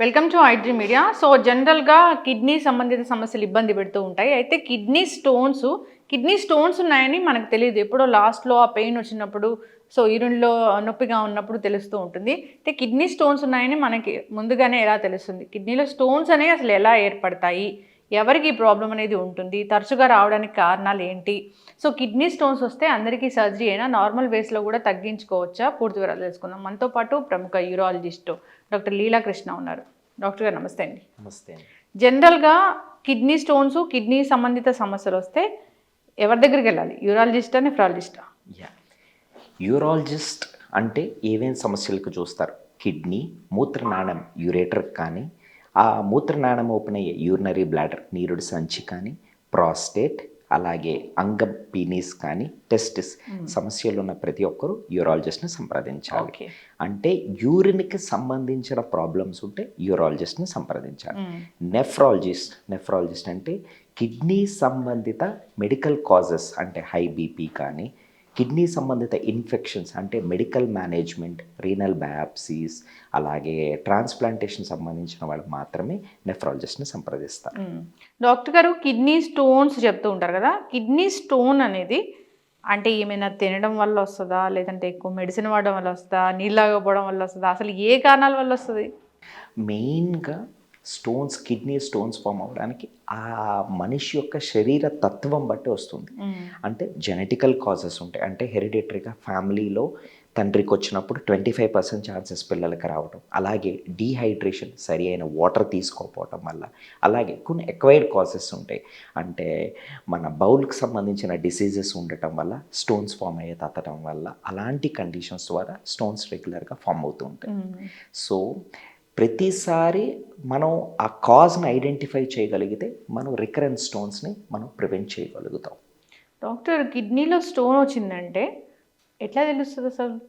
Welcome to iDream Media so జనరల్గా kidney సంబంధిత సమస్యలు ఇబ్బంది పెడుతూ ఉంటాయి. అయితే కిడ్నీ స్టోన్స్ కిడ్నీ స్టోన్స్ ఉన్నాయని మనకు తెలియదు. ఎప్పుడో లాస్ట్లో ఆ పెయిన్ వచ్చినప్పుడు సో యూరిన్లో నొప్పిగా ఉన్నప్పుడు తెలుస్తూ ఉంటుంది. అయితే కిడ్నీ స్టోన్స్ ఉన్నాయని మనకి ముందుగానే ఎలా తెలుస్తుంది? కిడ్నీలో స్టోన్స్ అనేవి అసలు ఎలా ఏర్పడతాయి? ఎవరికి ఈ ప్రాబ్లం అనేది ఉంటుంది? తరచుగా రావడానికి కారణాలు ఏంటి? సో కిడ్నీ స్టోన్స్ వస్తే అందరికీ సర్జరీ అయినా నార్మల్ వేస్లో కూడా తగ్గించుకోవచ్చా? పూర్తి వివరాలు తెలుసుకుందాం. మనతో పాటు ప్రముఖ యూరాలజిస్ట్ డాక్టర్ లీలాకృష్ణ ఉన్నారు. డాక్టర్ గారు నమస్తే అండి. నమస్తే జనరల్గా కిడ్నీ స్టోన్స్ కిడ్నీ సంబంధిత సమస్యలు వస్తే ఎవరి దగ్గరికి వెళ్ళాలి? యూరాలజిస్టా నెఫ్రాలజిస్టా? యా. యూరాలజిస్ట్ అంటే ఏమేం సమస్యలకు చూస్తారు? కిడ్నీ మూత్రనాళం యూరేటర్ కానీ ఆ మూత్రనాళం ఓపెన్ అయ్యే యూరినరీ బ్లాడర్ నీరుడి సంచి కానీ ప్రాస్టేట్ అలాగే అంగం పీనీస్ కానీ టెస్టిస్ సమస్యలు ఉన్న ప్రతి ఒక్కరూ యూరాలజిస్ట్ని సంప్రదించాలి. అంటే యూరిన్కి సంబంధించిన ప్రాబ్లమ్స్ ఉంటే యూరాలజిస్ట్ని సంప్రదించాలి. నెఫ్రాలజిస్ట్ నెఫ్రాలజిస్ట్ అంటే కిడ్నీ సంబంధిత మెడికల్ కాజెస్ అంటే హై బీపీ కానీ కిడ్నీ సంబంధిత ఇన్ఫెక్షన్స్ అంటే మెడికల్ మేనేజ్మెంట్ రీనల్ బయాప్సీస్ అలాగే ట్రాన్స్ప్లాంటేషన్ సంబంధించిన వాళ్ళు మాత్రమే నెఫ్రాలజిస్ట్ని సంప్రదిస్తారు. డాక్టర్ గారు కిడ్నీ స్టోన్స్ చెప్తూ ఉంటారు కదా కిడ్నీ స్టోన్ అనేది అంటే ఏమైనా తినడం వల్ల వస్తుందా లేదంటే ఎక్కువ మెడిసిన్ వాడడం వల్ల వస్తుందా నీళ్ళకపోవడం వల్ల వస్తుందా అసలు ఏ కారణాల వల్ల వస్తుంది? మెయిన్గా స్టోన్స్ కిడ్నీ స్టోన్స్ ఫామ్ అవ్వడానికి ఆ మనిషి యొక్క శరీర తత్వం బట్టి వస్తుంది. అంటే జెనెటికల్ కాజెస్ ఉంటాయి. అంటే హెరిడేటరీగా ఫ్యామిలీలో తండ్రికి వచ్చినప్పుడు ట్వంటీ ఫైవ్ పర్సెంట్ ఛాన్సెస్ పిల్లలకి రావడం అలాగే డీహైడ్రేషన్ సరి అయిన వాటర్ తీసుకోకపోవటం వల్ల. అలాగే కొన్ని ఎక్వైర్డ్ కాజెస్ ఉంటాయి. అంటే మన బౌల్కి సంబంధించిన డిసీజెస్ ఉండటం వల్ల స్టోన్స్ ఫామ్ అయ్యే తత్తడం వల్ల అలాంటి కండిషన్స్ ద్వారా స్టోన్స్ రెగ్యులర్గా ఫామ్ అవుతూ ఉంటాయి. సో ప్రతిసారి మనం ఆ కాజ్ని ఐడెంటిఫై చేయగలిగితే మనం రికరెంట్ స్టోన్స్ని మనం ప్రివెంట్ చేయగలుగుతాం. డాక్టర్ కిడ్నీలో స్టోన్ వచ్చిందంటే ఎట్లా తెలుస్తుంది అసలు?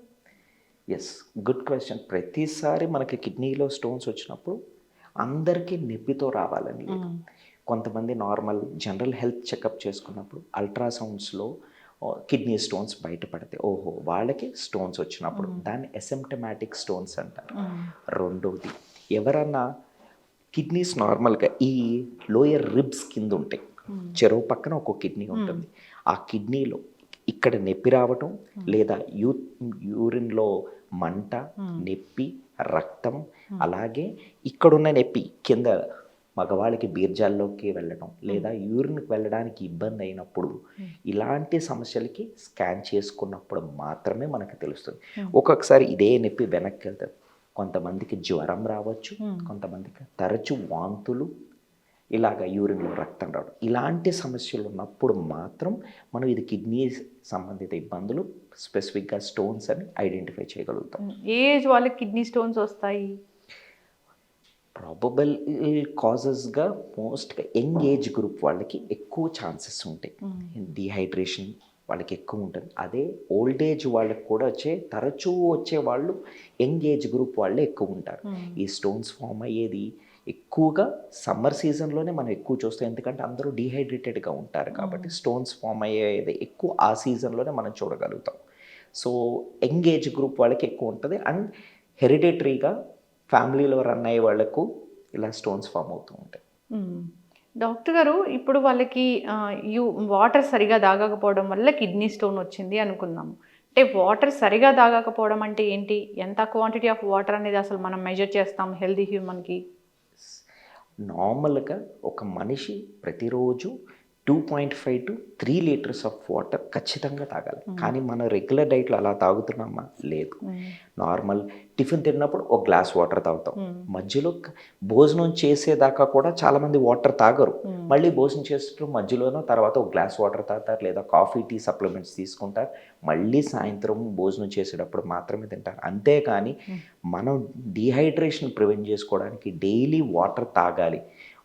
ఎస్ గుడ్ క్వశ్చన్ ప్రతిసారి మనకి కిడ్నీలో స్టోన్స్ వచ్చినప్పుడు అందరికీ నొప్పితో రావాలని లేదు. కొంతమంది నార్మల్ జనరల్ హెల్త్ చెకప్ చేసుకున్నప్పుడు అల్ట్రాసౌండ్స్లో కిడ్నీ స్టోన్స్ బయటపడతాయి ఓహో వాళ్ళకి స్టోన్స్ వచ్చినప్పుడు దాన్ని ఎసెంప్టమాటిక్ స్టోన్స్ అంటారు. రెండోది ఎవరన్నా కిడ్నీస్ నార్మల్గా ఈ లోయర్ రిబ్స్ కింద ఉంటాయి చెరువు పక్కన ఒక కిడ్నీ ఉంటుంది. ఆ కిడ్నీలో ఇక్కడ నొప్పి రావటం లేదా యూ యూరిన్లో మంట నొప్పి రక్తం అలాగే ఇక్కడున్న నొప్పి కింద మగవాళ్ళకి బీర్జాల్లోకి వెళ్ళడం లేదా యూరిన్కి వెళ్ళడానికి ఇబ్బంది అయినప్పుడు ఇలాంటి సమస్యలకి స్కాన్ చేసుకున్నప్పుడు మాత్రమే మనకు తెలుస్తుంది. ఒక్కొక్కసారి ఇదే నొప్పి వెనక్కి వెళ్తుంది కొంతమందికి జ్వరం రావచ్చు కొంతమందికి తరచు వాంతులు ఇలాగ యూరిన్లో రక్తం రావడం. ఇలాంటి సమస్యలు ఉన్నప్పుడు మాత్రం మనం ఇది కిడ్నీ సంబంధిత ఇబ్బందులు స్పెసిఫిక్గా స్టోన్స్ అని ఐడెంటిఫై చేయగలుగుతాం. ఏ ఏజ్ వాళ్ళకి కిడ్నీ స్టోన్స్ వస్తాయి? ప్రాబబుల్ కాజెస్గా మోస్ట్గా యంగ్ ఏజ్ గ్రూప్ వాళ్ళకి ఎక్కువ ఛాన్సెస్ ఉంటాయి. డిహైడ్రేషన్ వాళ్ళకి ఎక్కువ ఉంటుంది. అదే ఓల్డ్ ఏజ్ వాళ్ళకి కూడా వచ్చే తరచూ వచ్చే వాళ్ళు యంగ్ ఏజ్ గ్రూప్ వాళ్ళే ఎక్కువ ఉంటారు. ఈ స్టోన్స్ ఫామ్ అయ్యేది ఎక్కువగా సమ్మర్ సీజన్లోనే మనం ఎక్కువ చూస్తాం. ఎందుకంటే అందరూ డీహైడ్రేటెడ్గా ఉంటారు కాబట్టి స్టోన్స్ ఫామ్ అయ్యేది ఎక్కువ ఆ సీజన్లోనే మనం చూడగలుగుతాం. సో యంగ్ ఏజ్ గ్రూప్ వాళ్ళకి ఎక్కువ ఉంటుంది. అండ్ హెరిడేటరీగా ఫ్యామిలీలో రన్ అయ్యే వాళ్ళకు ఇలా స్టోన్స్ ఫామ్ అవుతూ ఉంటాయి. డాక్టర్ గారు ఇప్పుడు వాళ్ళకి యూ వాటర్ సరిగా తాగకపోవడం వల్ల కిడ్నీ స్టోన్ వచ్చింది అనుకుందాము అంటే వాటర్ సరిగా తాగకపోవడం అంటే ఏంటి? ఎంత క్వాంటిటీ ఆఫ్ వాటర్ అనేది అసలు మనం మెజర్ చేస్తాం హెల్దీ హ్యూమన్కి? నార్మల్గా ఒక మనిషి ప్రతిరోజు two point five to three litres of water ఖచ్చితంగా తాగాలి. కానీ మన రెగ్యులర్ డైట్లో అలా తాగుతున్నామా? లేదు. నార్మల్ టిఫిన్ తిన్నప్పుడు ఒక గ్లాస్ వాటర్ తాగుతాం. మధ్యలో క- భోజనం చేసేదాకా కూడా చాలామంది వాటర్ తాగరు. మళ్ళీ భోజనం చేస్తూ మధ్యలోనో తర్వాత ఒక గ్లాస్ వాటర్ తాగుతారు లేదా కాఫీ టీ సప్లిమెంట్స్ తీసుకుంటారు. మళ్ళీ సాయంత్రం భోజనం చేసేటప్పుడు మాత్రమే తింటారు. అంతేకాని మనం డీహైడ్రేషన్ ప్రివెంట్ చేసుకోవడానికి డైలీ వాటర్ తాగాలి.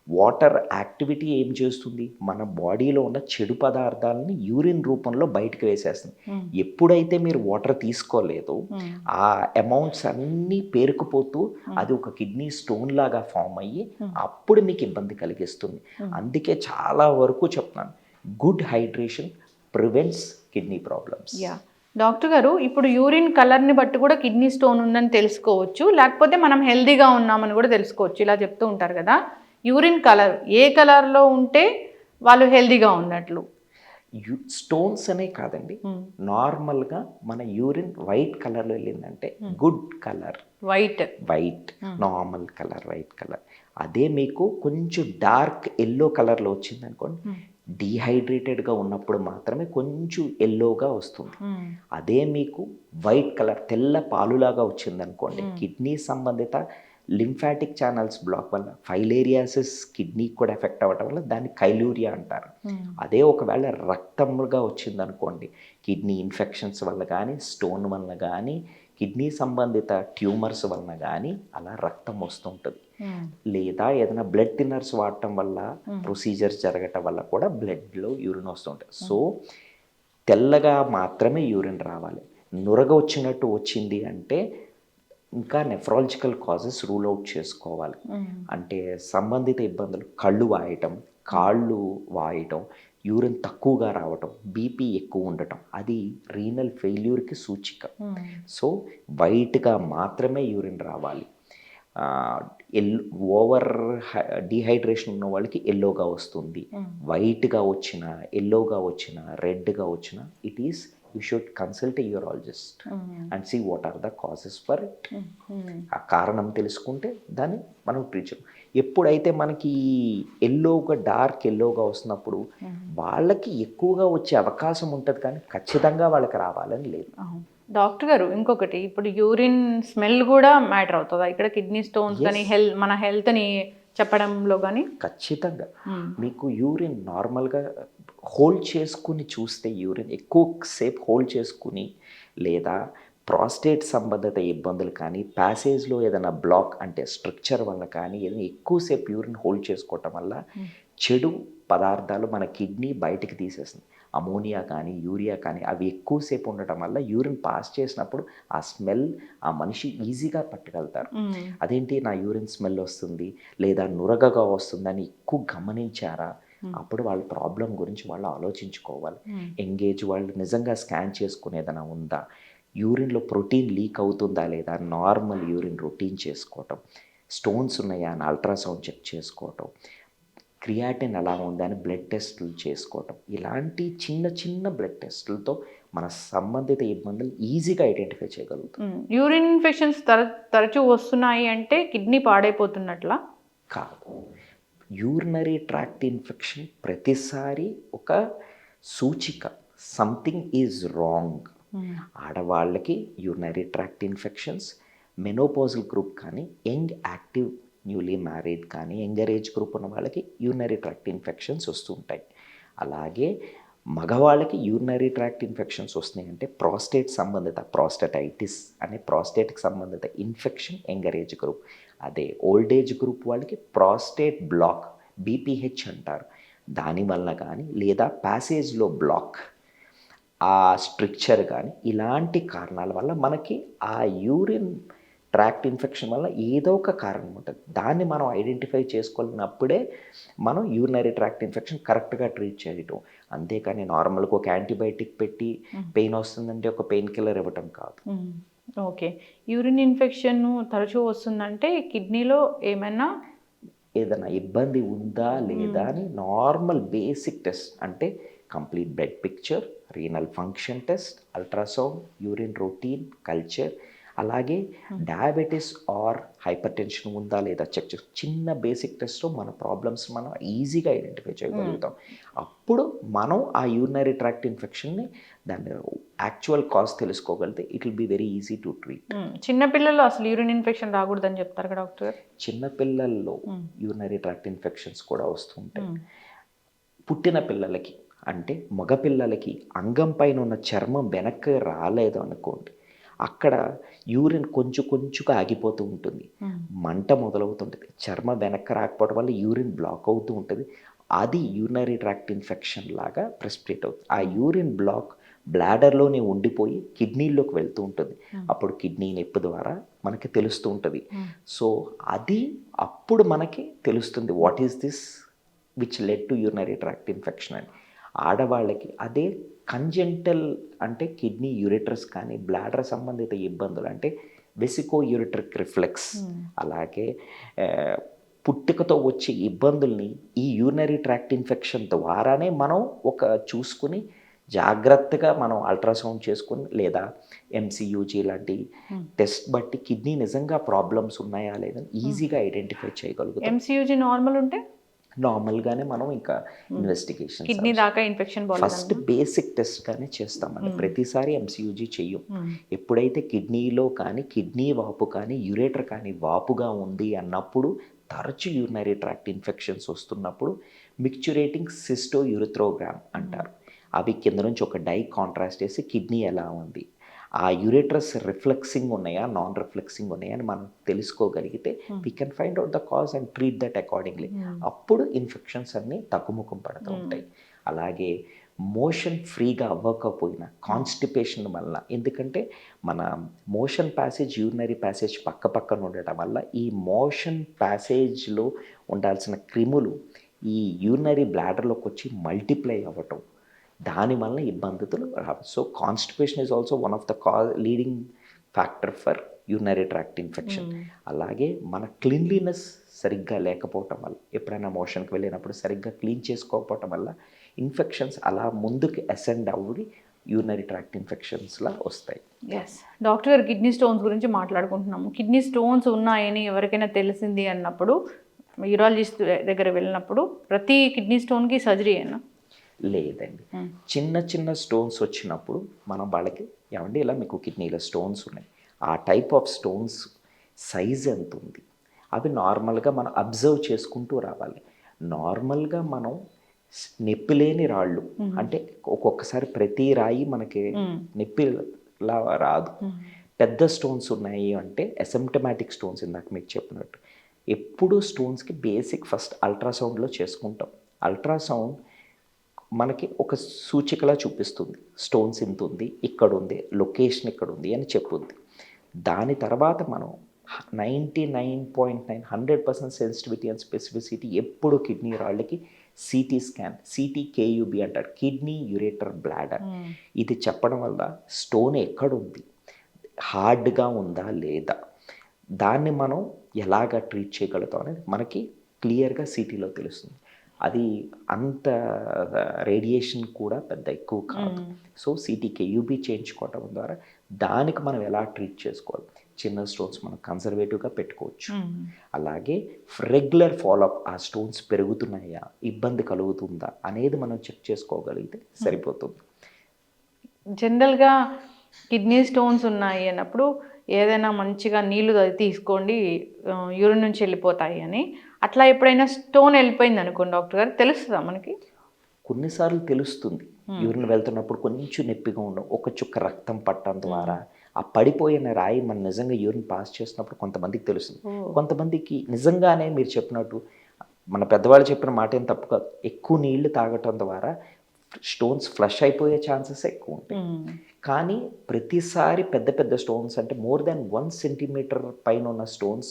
వాటర్ యాక్టివిటీ ఏం చేస్తుంది? మన బాడీలో ఉన్న చెడు పదార్థాలని యూరిన్ రూపంలో బయటకు వేసేస్తుంది. ఎప్పుడైతే మీరు వాటర్ తీసుకోలేదో ఆ అమౌంట్స్ అన్నీ పేరుకుపోతూ అది ఒక కిడ్నీ స్టోన్ లాగా ఫామ్ అయ్యి అప్పుడు మీకు ఇబ్బంది కలిగిస్తుంది. అందుకే చాలా వరకు చెప్తున్నాను. Good hydration prevents kidney problems. Yeah doctor గారు ఇప్పుడు యూరిన్ కలర్ని బట్టి కూడా కిడ్నీ స్టోన్ ఉందని తెలుసుకోవచ్చు. లేకపోతే మనం హెల్దీగా ఉన్నామని కూడా తెలుసుకోవచ్చు. ఇలా చెప్తూ ఉంటారు కదా. యూరిన్ కలర్ ఏ కలర్లో ఉంటే వాళ్ళు హెల్దీగా ఉన్నట్లు. స్టోన్స్ అనే కాదండి. నార్మల్గా మన యూరిన్ వైట్ కలర్లో వెళ్ళిందంటే good colour. White. White normal colour white colour. అదే మీకు కొంచెం డార్క్ ఎల్లో కలర్లో వచ్చింది అనుకోండి డీహైడ్రేటెడ్గా ఉన్నప్పుడు మాత్రమే కొంచెం ఎల్లోగా వస్తుంది. అదే మీకు వైట్ కలర్ తెల్ల పాలులాగా వచ్చింది అనుకోండి కిడ్నీ సంబంధిత లింఫాటిక్ ఛానల్స్ బ్లాక్ వల్ల ఫైలేరియాసిస్ కిడ్నీ కూడా ఎఫెక్ట్ అవ్వటం వల్ల దాన్ని కైలూరియా అంటారు. అదే ఒకవేళ రక్తముగా వచ్చింది అనుకోండి కిడ్నీ ఇన్ఫెక్షన్స్ వల్ల కానీ స్టోన్ వల్ల కానీ కిడ్నీ సంబంధిత ట్యూమర్స్ వలన కానీ అలా రక్తం వస్తుంటుంది. లేదా ఏదైనా బ్లడ్ థిన్నర్స్ వాడటం వల్ల ప్రొసీజర్స్ జరగటం వల్ల కూడా బ్లడ్లో యూరిన్ వస్తుంటుంది. సో తెల్లగా మాత్రమే యూరిన్ రావాలి. నురగ వచ్చినట్టు వచ్చింది అంటే ఇంకా నెఫ్రాలజికల్ కాజెస్ రూల్ అవుట్ చేసుకోవాలి. అంటే సంబంధిత ఇబ్బందులు కళ్ళు వాయటం కాళ్ళు వాయటం యూరిన్ తక్కువగా రావటం బీపీ ఎక్కువ ఉండటం అది రీనల్ ఫెయిల్యూర్కి సూచిక. సో వైట్గా మాత్రమే యూరిన్ రావాలి. ఎల్ ఓవర్ డిహైడ్రేషన్ ఉన్న వాళ్ళకి ఎల్లోగా వస్తుంది. వైట్గా వచ్చిన ఎల్లోగా వచ్చిన రెడ్గా వచ్చిన it is you should consult urologist and see what are the causes for it ఆ కారణం తెలుసుకుంటే దాన్ని మనం ట్రీట్ ఎప్పుడైతే మనకి ఎల్లోగా డార్క్ ఎల్లోగా వస్తున్నప్పుడు వాళ్ళకి ఎక్కువగా వచ్చే అవకాశం ఉంటుంది కానీ ఖచ్చితంగా వాళ్ళకి రావాలని లేదు. డాక్టర్ గారు ఇంకొకటి ఇప్పుడు యూరిన్ స్మెల్ కూడా మ్యాటర్ అవుతుందా? ఇక్కడ కిడ్నీ స్టోన్స్ కానీ హెల్త్ మన హెల్త్ని చెప్పడంలో కానీ? ఖచ్చితంగా. మీకు యూరిన్ నార్మల్గా హోల్డ్ చేసుకుని చూస్తే యూరిన్ ఎక్కువ సేపు హోల్డ్ చేసుకుని లేదా ప్రాస్టేట్ సంబంధిత ఇబ్బందులు కానీ ప్యాసేజ్లో ఏదైనా బ్లాక్ అంటే స్ట్రక్చర్ వల్ల కానీ ఏదైనా ఎక్కువసేపు యూరిన్ హోల్డ్ చేసుకోవటం వల్ల చెడు పదార్థాలు మన కిడ్నీ బయటికి తీసేస్తుంది అమోనియా కానీ యూరియా కానీ అవి ఎక్కువసేపు ఉండటం వల్ల యూరిన్ పాస్ చేసినప్పుడు ఆ స్మెల్ ఆ మనిషి ఈజీగా పట్టగలుగుతారు. అదేంటి? నా యూరిన్ స్మెల్ వస్తుంది లేదా నురగగా వస్తుందని ఎక్కువ గమనించారా? అప్పుడు వాళ్ళ ప్రాబ్లం గురించి వాళ్ళు ఆలోచించుకోవాలి. ఎంగేజ్ వాళ్ళు నిజంగా స్కాన్ చేసుకునేదైనా ఉందా? యూరిన్లో ప్రోటీన్ లీక్ అవుతుందా లేదా? నార్మల్ యూరిన్ రొటీన్ చేసుకోవటం. స్టోన్స్ ఉన్నాయా అని అల్ట్రాసౌండ్ చెక్ చేసుకోవటం. క్రియాటిన్ ఎలా ఉందా అని బ్లడ్ టెస్టులు చేసుకోవటం. ఇలాంటి చిన్న చిన్న బ్లడ్ టెస్టులతో మన సంబంధిత ఇబ్బందులు ఈజీగా ఐడెంటిఫై చేయగలుగుతాం. యూరిన్ ఇన్ఫెక్షన్స్ తర తరచూ వస్తున్నాయి అంటే కిడ్నీ పాడైపోతున్నట్లా? కాదు. యూరినరీ ట్రాక్ట్ ఇన్ఫెక్షన్ ప్రతిసారి ఒక సూచిక. సంథింగ్ ఈజ్ రాంగ్ ఆడవాళ్ళకి urinary tract infections menopausal group కానీ యంగ్ యాక్టివ్ న్యూలీ మ్యారీడ్ కానీ యంగర్ ఏజ్ గ్రూప్ ఉన్న వాళ్ళకి యూరినరీ ట్రాక్ట్ ఇన్ఫెక్షన్స్ వస్తుంటాయి అలాగే మగవాళ్ళకి యూరినరీ ట్రాక్ట్ ఇన్ఫెక్షన్స్ వస్తున్నాయంటే ప్రాస్టేట్ సంబంధిత ప్రాస్టటైటిస్ అనే ప్రాస్టేట్కి సంబంధిత ఇన్ఫెక్షన్ యంగర్ ఏజ్ గ్రూప్ అదే ఓల్డ్ ఏజ్ గ్రూప్ వాళ్ళకి ప్రాస్టేట్ బ్లాక్ బీపీహెచ్ అంటారు. దానివల్ల కానీ లేదా ప్యాసేజ్లో బ్లాక్ ఆ స్ట్రిక్చర్ కానీ ఇలాంటి కారణాల వల్ల మనకి ఆ యూరిన్ ట్రాక్ట్ ఇన్ఫెక్షన్ వల్ల ఏదో ఒక కారణం ఉంటుంది. దాన్ని మనం ఐడెంటిఫై చేసుకోలేనప్పుడే మనం యూరినరీ ట్రాక్ట్ ఇన్ఫెక్షన్ కరెక్ట్గా ట్రీట్ చేయటం. అంతేకాని నార్మల్గా ఒక యాంటీబయాటిక్ పెట్టి పెయిన్ వస్తుందంటే ఒక పెయిన్ కిల్లర్ ఇవ్వటం కాదు. ఓకే. యూరిన్ ఇన్ఫెక్షన్ తరచూ వస్తుందంటే కిడ్నీలో ఏమైనా? ఏదైనా ఇబ్బంది ఉందా లేదా అని నార్మల్ బేసిక్ టెస్ట్ అంటే complete blood picture renal function test ultrasound urine routine culture అలాగే డయాబెటీస్ ఆర్ హైపర్ టెన్షన్ ఉందా లేదా చెక్ చేసి చిన్న బేసిక్ టెస్ట్లో మన ప్రాబ్లమ్స్ మనం ఈజీగా ఐడెంటిఫై చేయగలుగుతాం. అప్పుడు మనం ఆ యూరినరీ ట్రాక్ట్ ఇన్ఫెక్షన్ని దాని actual cause తెలుసుకోగలిగితే it will be very easy to treat hmm. చిన్నపిల్లలు అసలు యూరిన్ ఇన్ఫెక్షన్ రాకూడదని చెప్తారు కదా డాక్టర్ చిన్నపిల్లల్లో యూరినరీ ట్రాక్ట్ ఇన్ఫెక్షన్స్ కూడా వస్తుంటాయి. పుట్టిన పిల్లలకి అంటే మగపిల్లలకి అంగం పైన ఉన్న చర్మం వెనక్కి రాలేదు అనుకోండి అక్కడ యూరిన్ కొంచెం కొంచెంగా ఆగిపోతూ ఉంటుంది. మంట మొదలవుతుంటుంది. చర్మం వెనక్కి రాకపోవడం వల్ల యూరిన్ బ్లాక్ అవుతూ ఉంటుంది. అది యూరినరీ ట్రాక్ట్ ఇన్ఫెక్షన్ లాగా ప్రెస్పిరేట్ అవుతుంది. ఆ యూరిన్ బ్లాక్ బ్లాడర్లోనే ఉండిపోయి కిడ్నీలోకి వెళ్తూ ఉంటుంది. అప్పుడు కిడ్నీ నొప్పి ద్వారా మనకి తెలుస్తూ ఉంటుంది. సో అది అప్పుడు మనకి తెలుస్తుంది. What is this which led to urinary tract infection అని. ఆడవాళ్ళకి అదే కంజెంటల్ అంటే కిడ్నీ యూరిటర్స్ కానీ బ్లాడర్ సంబంధిత ఇబ్బందులు అంటే వెసికో యూరిట్రిక్ రిఫ్లెక్స్ అలాగే పుట్టుకతో వచ్చే ఇబ్బందుల్ని ఈ యూరినరీ ట్రాక్ట్ ఇన్ఫెక్షన్ ద్వారానే మనం ఒక చూసుకుని జాగ్రత్తగా మనం అల్ట్రాసౌండ్ చేసుకుని లేదా ఎంసీయూజీ లాంటి టెస్ట్ బట్టి కిడ్నీ నిజంగా ప్రాబ్లమ్స్ ఉన్నాయా లేదని ఈజీగా ఐడెంటిఫై చేయగలుగుతాం. ఎంసీయూజీ నార్మల్ ఉంటే? నార్మల్గానే మనం ఇంకా ఇన్వెస్టిగేషన్ కిడ్నీ దాకా ఇన్ఫెక్షన్ ఫస్ట్ బేసిక్ టెస్ట్ కానీ చేస్తామండి ప్రతిసారి ఎంసీయూజీ చెయ్యం. ఎప్పుడైతే కిడ్నీలో కానీ కిడ్నీ వాపు కానీ యురేటర్ కానీ వాపుగా ఉంది అన్నప్పుడు తరచు యూరినరీ ట్రాక్ట్ ఇన్ఫెక్షన్స్ వస్తున్నప్పుడు మిక్చురేటింగ్ సిస్టో యూరిథ్రోగ్రామ్ అంటారు అవి కింద నుంచి ఒక డై కాంట్రాస్ట్ చేసి కిడ్నీ ఎలా ఉంది? ఆ యురేట్రస్ రిఫ్లెక్సింగ్ ఉన్నాయా నాన్ రిఫ్లెక్సింగ్ ఉన్నాయా అని మనం తెలుసుకోగలిగితే we can find out the cause and treat that accordingly అప్పుడు ఇన్ఫెక్షన్స్ అన్నీ తగ్గుముఖం పడుతూ ఉంటాయి. అలాగే మోషన్ ఫ్రీగా అవ్వకపోయినా కాన్స్టిపేషన్ వల్ల ఎందుకంటే మన మోషన్ ప్యాసేజ్ యూరినరీ ప్యాసేజ్ పక్క పక్కన ఉండటం వల్ల ఈ మోషన్ ప్యాసేజ్లో ఉండాల్సిన క్రిములు ఈ యూరినరీ బ్లాడర్లోకి వచ్చి మల్టిప్లై అవ్వటం. దానివల్ల ఇబ్బందులు రావు. So constipation is also one of the కా leading factor for urinary tract infection అలాగే మన క్లీన్లీనెస్ సరిగ్గా లేకపోవటం వల్ల ఎప్పుడైనా మోషన్కి వెళ్ళినప్పుడు సరిగ్గా క్లీన్ చేసుకోకపోవటం వల్ల ఇన్ఫెక్షన్స్ అలా ముందుకు అసెండ్ అవ్వి యూరినరీ ట్రాక్ట్ ఇన్ఫెక్షన్స్లా వస్తాయి. ఎస్ డాక్టర్ గారు కిడ్నీ స్టోన్స్ గురించి మాట్లాడుకుంటున్నాము. కిడ్నీ స్టోన్స్ ఉన్నాయని ఎవరికైనా తెలిసింది అన్నప్పుడు యూరాలజిస్ట్ దగ్గర వెళ్ళినప్పుడు ప్రతి కిడ్నీ స్టోన్కి సర్జరీ అయినా లేదండి. చిన్న చిన్న స్టోన్స్ వచ్చినప్పుడు మనం వాళ్ళకి ఏమండి ఇలా మీకు కిడ్నీలో స్టోన్స్ ఉన్నాయి. ఆ టైప్ ఆఫ్ స్టోన్స్ సైజ్ ఎంత ఉంది? అవి నార్మల్గా మనం అబ్జర్వ్ చేసుకుంటూ రావాలి. నార్మల్గా మనం నొప్పి లేని రాళ్ళు అంటే ఒక్కొక్కసారి ప్రతి రాయి మనకి నొప్పిలా రాదు. పెద్ద స్టోన్స్ ఉన్నాయి అంటే అసిమ్టమాటిక్ స్టోన్స్ ఇందాక మీకు చెప్పినట్టు. ఎప్పుడు స్టోన్స్కి బేసిక్ ఫస్ట్ అల్ట్రాసౌండ్లో చేసుకుంటాం. అల్ట్రాసౌండ్ మనకి ఒక సూచికలా చూపిస్తుంది. స్టోన్స్ ఇంత ఉంది ఇక్కడ ఉంది లొకేషన్ ఇక్కడ ఉంది అని చెప్పుంది. దాని తర్వాత మనం ninety nine point nine hundred percent sensitivity and specificity ఎప్పుడు కిడ్నీ రాళ్ళకి సిటీ స్కాన్ సిటీ కేయూబి అంటారు. Kidney ureter bladder. ఇది చెప్పడం వల్ల స్టోన్ ఎక్కడుంది హార్డ్గా ఉందా లేదా? దాన్ని మనం ఎలాగ ట్రీట్ చేయగలుగుతాం అనేది మనకి క్లియర్గా సిటీలో తెలుస్తుంది. అది అంత రేడియేషన్ కూడా పెద్ద ఎక్కువ కాదు. సో సిటీకి యూబీ చేయించుకోవటం ద్వారా దానికి మనం ఎలా ట్రీట్ చేసుకోవాలి? చిన్న స్టోన్స్ మనం కన్సర్వేటివ్గా పెట్టుకోవచ్చు. అలాగే రెగ్యులర్ ఫాలోఅప్ ఆ స్టోన్స్ పెరుగుతున్నాయా? ఇబ్బంది కలుగుతుందా? అనేది మనం చెక్ చేసుకోగలిగితే సరిపోతుంది. జనరల్గా కిడ్నీ స్టోన్స్ ఉన్నాయి అన్నప్పుడు ఏదైనా మంచిగా నీళ్ళు అది తీసుకోండి యూరిన్ నుంచి వెళ్ళిపోతాయి అని. అట్లా ఎప్పుడైనా స్టోన్ వెళ్ళిపోయింది అనుకోండి డాక్టర్ గారు తెలుస్తుందా మనకి? కొన్నిసార్లు తెలుస్తుంది. యూరిన్ వెళ్తున్నప్పుడు కొంచెం నొప్పిగా ఉండడం ఒక చుక్క రక్తం పట్టడం ద్వారా ఆ పడిపోయిన రాయి మనం నిజంగా యూరిన్ పాస్ చేసినప్పుడు కొంతమందికి తెలుస్తుంది. కొంతమందికి నిజంగానే మీరు చెప్పినట్టు మన పెద్దవాళ్ళు చెప్పిన మాట ఏం తప్పు కాదు. ఎక్కువ నీళ్ళు తాగటం ద్వారా స్టోన్స్ ఫ్లష్ అయిపోయే ఛాన్సెస్ ఎక్కువ ఉంటాయి. కానీ ప్రతిసారి పెద్ద పెద్ద స్టోన్స్ అంటే మోర్ దాన్ వన్ సెంటీమీటర్ పైన ఉన్న స్టోన్స్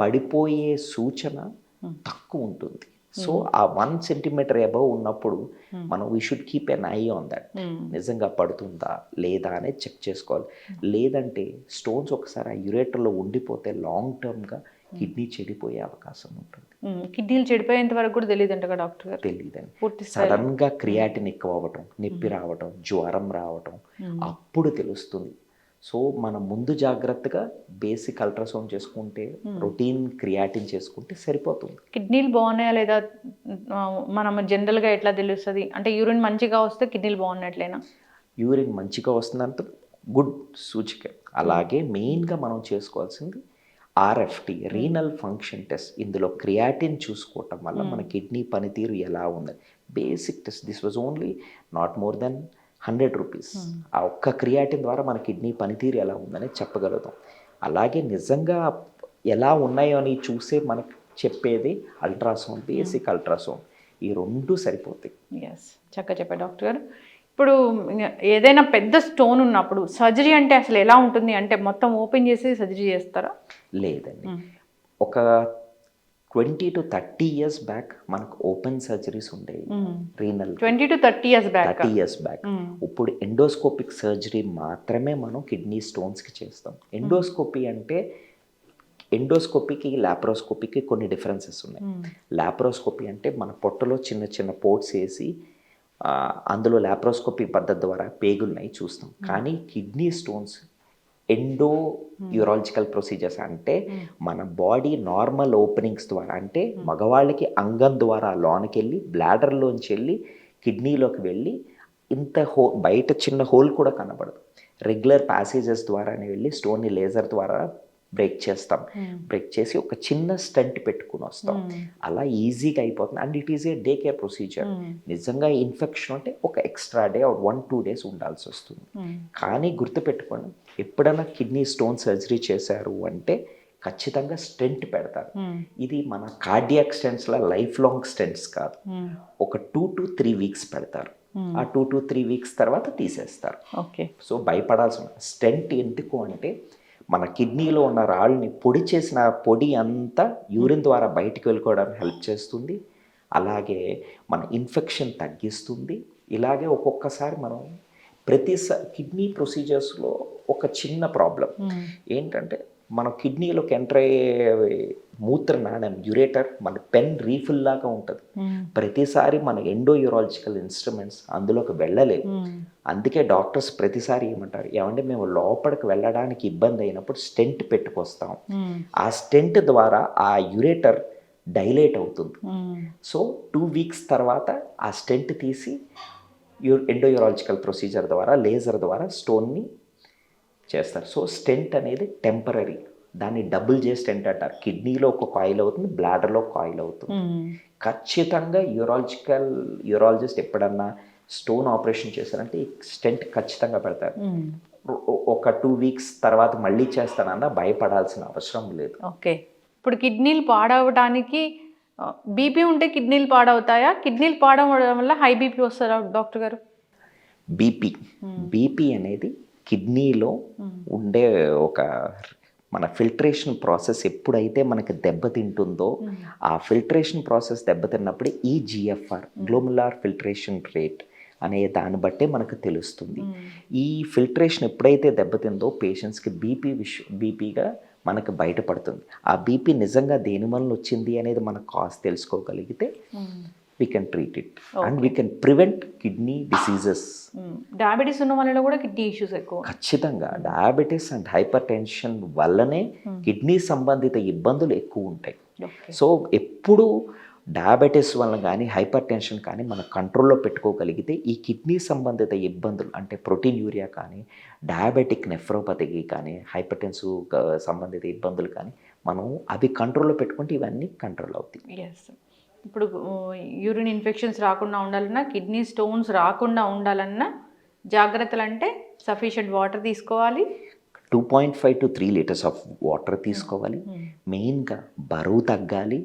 పడిపోయే సూచన తక్కువ ఉంటుంది. సో ఆ వన్ సెంటీమీటర్ అబవ్ ఉన్నప్పుడు మనం we should keep an eye on that నిజంగా పడుతుందా లేదా అనేది చెక్ చేసుకోవాలి. లేదంటే స్టోన్స్ ఒకసారి ఆ యురేటర్లో ఉండిపోతే లాంగ్ టర్మ్గా కిడ్నీ చెడిపోయే అవకాశం ఉంటుంది. కిడ్నీలు చెడిపోయేంత వరకు కూడా తెలియదు అంటగా డాక్టర్ గారు? తెలియదండి. సడన్గా క్రియాటిన్ ఎక్కువ అవ్వటం నొప్పి రావటం జ్వరం రావటం అప్పుడు తెలుస్తుంది. సో మనం ముందు జాగ్రత్తగా బేసిక్ అల్ట్రాసౌండ్ చేసుకుంటే రొటీన్ క్రియాటిన్ చేసుకుంటే సరిపోతుంది. కిడ్నీలు బాగున్నాయా లేదా? మనం జనరల్గా ఎట్లా తెలుస్తుంది? అంటే యూరిన్ మంచిగా వస్తే కిడ్నీలు బాగున్నట్లేనా? యూరిన్ మంచిగా వస్తుందంటే గుడ్ సూచిక. అలాగే మెయిన్గా మనం చేసుకోవాల్సింది ఆర్ఎఫ్టి రీనల్ ఫంక్షన్ టెస్ట్ ఇందులో క్రియాటిన్ చూసుకోవటం వల్ల మన కిడ్నీ పనితీరు ఎలా ఉంది? Basic test this was only not more than hundred rupees. ఆ ఒక్క క్రియాటిన్ ద్వారా మన కిడ్నీ పనితీరు ఎలా ఉందని చెప్పగలుగుతాం. అలాగే నిజంగా ఎలా ఉన్నాయో అని చూసే మనకు చెప్పేది అల్ట్రాసౌండ్ బేసిక్ అల్ట్రాసౌండ్. ఈ రెండు సరిపోతాయి. ఎస్ చక్కగా చెప్పారు డాక్టర్ గారు. ఇప్పుడు ఏదైనా పెద్ద స్టోన్ ఉన్నప్పుడు సర్జరీ అంటే అసలు ఎలా ఉంటుంది? అంటే మొత్తం ఓపెన్ చేసి సర్జరీ చేస్తారా? లేదండి. ఒక twenty to thirty years back మనకు ఓపెన్ సర్జరీస్ ఉండేవి. Renal twenty to thirty years back. Thirty years back. ఇప్పుడు ఎండోస్కోపిక్ సర్జరీ మాత్రమే మనం కిడ్నీ స్టోన్స్కి చేస్తాం. ఎండోస్కోపీ అంటే ఎండోస్కోపీకి లాప్రోస్కోపీకి కొన్ని డిఫరెన్సెస్ ఉన్నాయి. లాప్రోస్కోపీ అంటే మన పొట్టలో చిన్న చిన్న పోర్ట్స్ వేసి అందులో లాప్రోస్కోపీ పద్ధతి ద్వారా పేగులున్నాయి చూస్తాం. కానీ kidney stones endo urological procedures అంటే మన బాడీ నార్మల్ ఓపెనింగ్స్ ద్వారా అంటే మగవాళ్ళకి అంగం ద్వారా లోనికి వెళ్ళి బ్లాడర్లోంచి వెళ్ళి కిడ్నీలోకి వెళ్ళి ఇంత హో బయట చిన్న హోల్ కూడా కనబడదు. రెగ్యులర్ ప్యాసేజెస్ ద్వారానే వెళ్ళి స్టోన్ని లేజర్ ద్వారా బ్రేక్ చేస్తాం. బ్రేక్ చేసి ఒక చిన్న స్టంట్ పెట్టుకుని వస్తాం. అలా ఈజీగా అయిపోతుంది. And it is a day care procedure. నిజంగా ఇన్ఫెక్షన్ అంటే ఒక extra day one two days ఉండాల్సి వస్తుంది. కానీ గుర్తుపెట్టుకోండి ఎప్పుడైనా కిడ్నీ స్టోన్ సర్జరీ చేశారు అంటే ఖచ్చితంగా స్టెంట్ పెడతారు. ఇది మన కార్డియాక్ స్టెంట్స్లో లైఫ్ లాంగ్ స్టెంట్స్ కాదు. ఒక టూ టు త్రీ వీక్స్ పెడతారు. ఆ టూ టు త్రీ వీక్స్ తర్వాత తీసేస్తారు. ఓకే సో భయపడాల్సిన స్టెంట్ ఎందుకు అంటే మన కిడ్నీలో ఉన్న రాళ్ళని పొడి చేసిన పొడి అంతా యూరిన్ ద్వారా బయటికి వెళ్ళుకోవడానికి హెల్ప్ చేస్తుంది. అలాగే మన ఇన్ఫెక్షన్ తగ్గిస్తుంది. ఇలాగే ఒక్కొక్కసారి మనం ప్రతిసారి కిడ్నీ ప్రొసీజర్స్లో ఒక చిన్న ప్రాబ్లం ఏంటంటే మన కిడ్నీలోకి ఎంటర్ అయ్యే మూత్ర నాణ్యం యురేటర్ మన పెన్ రీఫిల్ లాగా ఉంటుంది. ప్రతిసారి మన ఎండో యూరాలజికల్ ఇన్స్ట్రుమెంట్స్ అందులోకి వెళ్ళలేవు. అందుకే డాక్టర్స్ ప్రతిసారి ఏమంటారు ఏమంటే మేము లోపలికి వెళ్ళడానికి ఇబ్బంది అయినప్పుడు స్టెంట్ పెట్టుకొస్తాం. ఆ స్టెంట్ ద్వారా ఆ యురేటర్ డైలేట్ అవుతుంది. సో టూ వీక్స్ తర్వాత ఆ స్టెంట్ తీసి యూ ఎండోయూరాలజికల్ ప్రొసీజర్ ద్వారా లేజర్ ద్వారా స్టోన్ని చేస్తారు. సో స్టెంట్ అనేది టెంపరీ దాన్ని డబుల్ జే స్టెంట్ అంటారు. కిడ్నీలో ఒక కాయిల్ అవుతుంది బ్లాడర్లో కాయిల్ అవుతుంది. ఖచ్చితంగా యూరాలజికల్ యూరాలజిస్ట్ ఎప్పుడన్నా స్టోన్ ఆపరేషన్ చేశారంటే ఈ స్టెంట్ ఖచ్చితంగా పెడతారు. ఒక టూ వీక్స్ తర్వాత మళ్ళీ చేస్తానన్నా భయపడాల్సిన అవసరం లేదు. ఓకే. ఇప్పుడు కిడ్నీలు పాడవడానికి బీపీ ఉంటే కిడ్నీలు పాడవుతాయా? కిడ్నీలు పాడవడం వల్ల హై బీపీ వస్తారా డాక్టర్ గారు? బీపీ. బీపీ అనేది కిడ్నీలో ఉండే ఒక మన ఫిల్టరేషన్ ప్రాసెస్ ఎప్పుడైతే మనకి దెబ్బతింటుందో ఆ ఫిల్టరేషన్ ప్రాసెస్ దెబ్బతిన్నప్పుడు ఈ జిఎఫ్ఆర్ గ్లోములార్ ఫిల్టరేషన్ రేట్ అనే దాన్ని బట్టే మనకు తెలుస్తుంది. ఈ ఫిల్టరేషన్ ఎప్పుడైతే దెబ్బతిందో పేషెంట్స్కి బీపీ విష్ బీపీగా మనకు బయటపడుతుంది. ఆ బీపీ నిజంగా దేని వల్ల వచ్చింది అనేది మనకు cause తెలుసుకోగలిగితే we can treat it and we can prevent kidney diseases diabetes ఉన్న వాళ్ళలో కూడా కిడ్నీ ఇష్యూస్ ఎక్కువ. ఖచ్చితంగా. డయాబెటీస్ అండ్ హైపర్ టెన్షన్ వల్లనే కిడ్నీ సంబంధిత ఇబ్బందులు ఎక్కువ ఉంటాయి. సో ఎప్పుడు డయాబెటీస్ వల్ల కానీ హైపర్ టెన్షన్ కానీ మన కంట్రోల్లో పెట్టుకోగలిగితే ఈ కిడ్నీ సంబంధిత ఇబ్బందులు అంటే ప్రోటీన్ యూరియా కానీ డయాబెటిక్ నెఫ్రోపతికి కానీ హైపర్ టెన్సివ్ సంబంధిత ఇబ్బందులు కానీ మనం అవి కంట్రోల్లో పెట్టుకుంటే ఇవన్నీ కంట్రోల్ అవుతాయి. ఇప్పుడు యూరిన్ ఇన్ఫెక్షన్స్ రాకుండా ఉండాలన్నా కిడ్నీ స్టోన్స్ రాకుండా ఉండాలన్నా జాగ్రత్తలు అంటే సఫిషియెంట్ వాటర్ తీసుకోవాలి. Two point five to three litres of water తీసుకోవాలి. మెయిన్గా బరువు తగ్గాలి.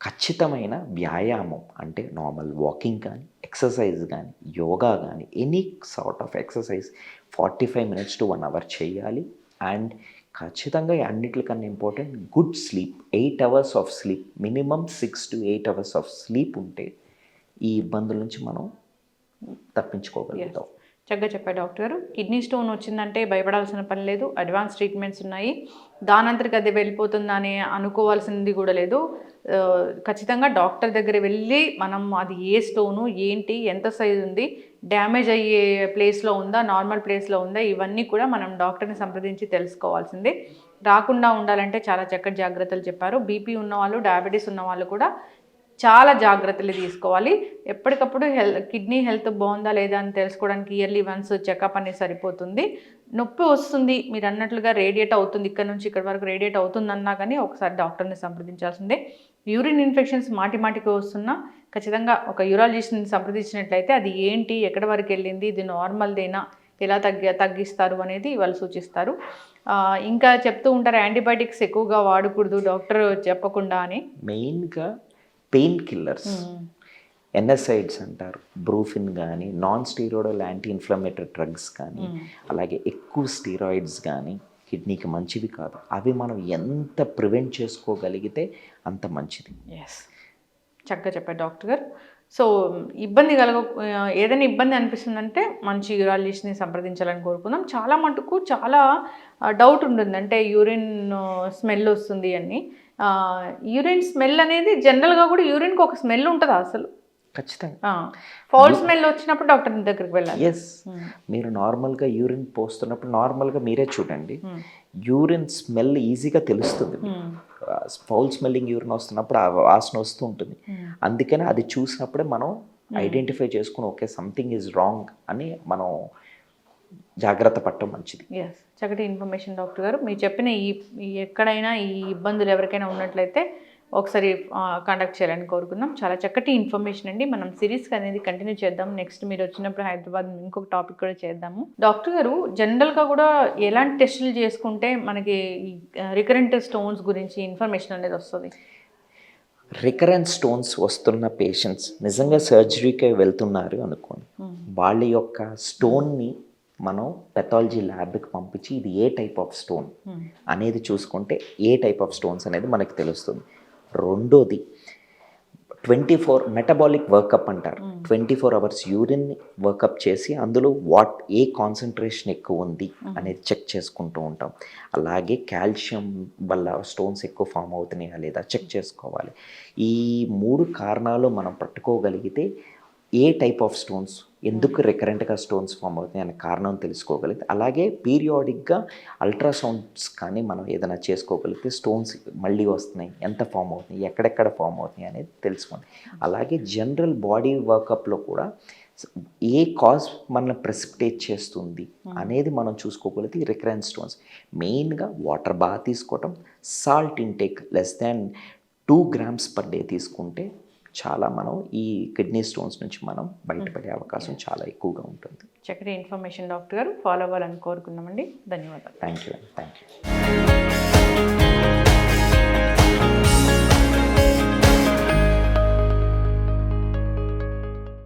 ఖచ్చితమైన వ్యాయామం అంటే నార్మల్ వాకింగ్ కానీ ఎక్సర్సైజ్ కానీ యోగా కానీ any sort of exercise forty five minutes to one hour చేయాలి. అండ్ ఖచ్చితంగా అన్నిటికన్నా important good sleep eight hours of sleep minimum six to eight hours of sleep ఉంటే ఈ ఇబ్బందుల నుంచి మనం తప్పించుకోగలుగుతాం. చక్కగా చెప్పారు డాక్టర్ కిడ్నీ స్టోన్ వచ్చిందంటే భయపడాల్సిన పని లేదు. అడ్వాన్స్ ట్రీట్మెంట్స్ ఉన్నాయి. దానంతరికి అది వెళ్ళిపోతుందా అని అనుకోవాల్సింది కూడా లేదు. ఖచ్చితంగా డాక్టర్ దగ్గర వెళ్ళి మనం అది ఏ స్టోను ఏంటి ఎంత సైజు ఉంది డ్యామేజ్ అయ్యే ప్లేస్లో ఉందా నార్మల్ ప్లేస్లో ఉందా ఇవన్నీ కూడా మనం డాక్టర్ని సంప్రదించి తెలుసుకోవాల్సిందే. రాకుండా ఉండాలంటే చాలా చక్కటి జాగ్రత్తలు చెప్పారు. బీపీ ఉన్నవాళ్ళు డయాబెటీస్ ఉన్నవాళ్ళు కూడా చాలా జాగ్రత్తలు తీసుకోవాలి. ఎప్పటికప్పుడు హెల్త్ కిడ్నీ హెల్త్ బాగుందా లేదా అని తెలుసుకోవడానికి ఇయర్లీ వన్స్ చెకప్ అనేది సరిపోతుంది. నొప్పి వస్తుంది మీరు అన్నట్లుగా రేడియేట్ అవుతుంది ఇక్కడ నుంచి ఇక్కడ వరకు రేడియేట్ అవుతుందన్నా కానీ ఒకసారి డాక్టర్ని సంప్రదించాల్సిందే. యూరిన్ ఇన్ఫెక్షన్స్ మాటి మాటికి వస్తున్నా ఖచ్చితంగా ఒక యూరాలజిస్ట్ని సంప్రదించినట్లయితే అది ఏంటి ఎక్కడి వరకు వెళ్ళింది ఇది నార్మల్దేనా ఎలా తగ్గి తగ్గిస్తారు అనేది వాళ్ళు సూచిస్తారు. ఇంకా చెప్తూ ఉంటారు యాంటీబయాటిక్స్ ఎక్కువగా వాడకూడదు డాక్టర్ చెప్పకుండా అని. మెయిన్గా పెయిన్ కిల్లర్స్. ఎన్ఎసైడ్స్ అంటారు. బ్రూఫిన్ కానీ non steroidal anti inflammatory drugs కానీ అలాగే ఎక్కువ స్టీరాయిడ్స్ కానీ కిడ్నీకి మంచివి కాదు. అవి మనం ఎంత ప్రివెంట్ చేసుకోగలిగితే అంత మంచిది. ఎస్ చక్కగా చెప్పారు డాక్టర్ గారు. సో ఇబ్బంది కలగ ఏదైనా ఇబ్బంది అనిపిస్తుందంటే మంచి యూరాలజిస్ట్ని సంప్రదించాలని కోరుకుందాం. చాలా మటుకు చాలా డౌట్ ఉంటుంది. అంటే యూరిన్ స్మెల్ వస్తుంది అని. యూరిన్ స్మెల్ అనేది జనరల్గా కూడా యూరిన్కి ఒక స్మెల్ ఉంటుందా అసలు. ఖచ్చితంగా. ఫౌల్ స్మెల్ వచ్చినప్పుడు డాక్టర్ దగ్గరికి వెళ్ళాలి. ఎస్ మీరు నార్మల్గా యూరిన్ పోస్తున్నప్పుడు నార్మల్గా మీరే చూడండి. యూరిన్ స్మెల్ ఈజీగా తెలుస్తుంది ఫౌల్ స్మెల్లింగ్ యూరిన్ వస్తున్నప్పుడు ఆ వాసన వస్తూ ఉంటుంది. అందుకని అది చూసినప్పుడే మనం ఐడెంటిఫై చేసుకుని ఓకే సంథింగ్ ఈజ్ రాంగ్ అని మనం జాగ్రత్త పడటం మంచిది. చక్కటి ఇన్ఫర్మేషన్ డాక్టర్ గారు. మీరు చెప్పిన ఈ ఎక్కడైనా ఈ ఇబ్బందులు ఎవరికైనా ఉన్నట్లయితే ఒకసారి కాంటాక్ట్ చేయాలని కోరుకుందాం. చాలా చక్కటి ఇన్ఫర్మేషన్ అండి. మనం సిరీస్ అనేది కంటిన్యూ చేద్దాం. నెక్స్ట్ మీరు వచ్చినప్పుడు హైదరాబాద్ ఇంకొక టాపిక్ కూడా చేద్దాము. డాక్టర్ గారు జనరల్గా కూడా ఎలాంటి టెస్టులు చేసుకుంటే మనకి రికరెంట్ స్టోన్స్ గురించి ఇన్ఫర్మేషన్ అనేది వస్తుంది? రికరెంట్ స్టోన్స్ వస్తున్న పేషెంట్స్ నిజంగా సర్జరీకే వెళ్తున్నారు అనుకోండి. వాళ్ళ యొక్క స్టోన్ని మనం పెథాలజీ ల్యాబ్కి పంపించి ఇది ఏ టైప్ ఆఫ్ స్టోన్ అనేది చూసుకుంటే ఏ టైప్ ఆఫ్ స్టోన్స్ అనేది మనకు తెలుస్తుంది. రెండోది ట్వంటీ ఫోర్ మెటబాలిక్ వర్కప్ అంటారు. Twenty four hours urine workup చేసి అందులో వాట్ ఏ కాన్సన్ట్రేషన్ ఎక్కువ ఉంది అనేది చెక్ చేసుకుంటూ ఉంటాం. అలాగే కాల్షియం వల్ల స్టోన్స్ ఎక్కువ ఫామ్ అవుతున్నాయా లేదా చెక్ చేసుకోవాలి. ఈ మూడు కారణాలు మనం పట్టుకోగలిగితే ఏ టైప్ ఆఫ్ స్టోన్స్ ఎందుకు రికరెంట్గా స్టోన్స్ ఫామ్ అవుతాయి అనే కారణం తెలుసుకోగలిగితే అలాగే పీరియాడిక్గా అల్ట్రాసౌండ్స్ కానీ మనం ఏదైనా చేసుకోగలిగితే స్టోన్స్ మళ్ళీ వస్తున్నాయి. ఎంత ఫామ్ అవుతున్నాయి? ఎక్కడెక్కడ ఫామ్ అవుతున్నాయి అనేది తెలుసుకోండి. అలాగే జనరల్ బాడీ వర్కప్లో కూడా ఏ కాజ్ మనల్ని ప్రెసిపిటేట్ చేస్తుంది అనేది మనం చూసుకోగలిగితే రికరెంట్ స్టోన్స్. మెయిన్గా వాటర్ బాగా తీసుకోవటం salt intake less than two grams per day తీసుకుంటే చాలా మనం ఈ కిడ్నీ స్టోన్స్ నుంచి మనం బయటపడే అవకాశం చాలా ఎక్కువగా ఉంటుంది. చక్కటి ఇన్ఫర్మేషన్ డాక్టర్ గారు ఫాలో అవ్వాలని కోరుకున్నామండి. ధన్యవాదాలు. Thank you thank you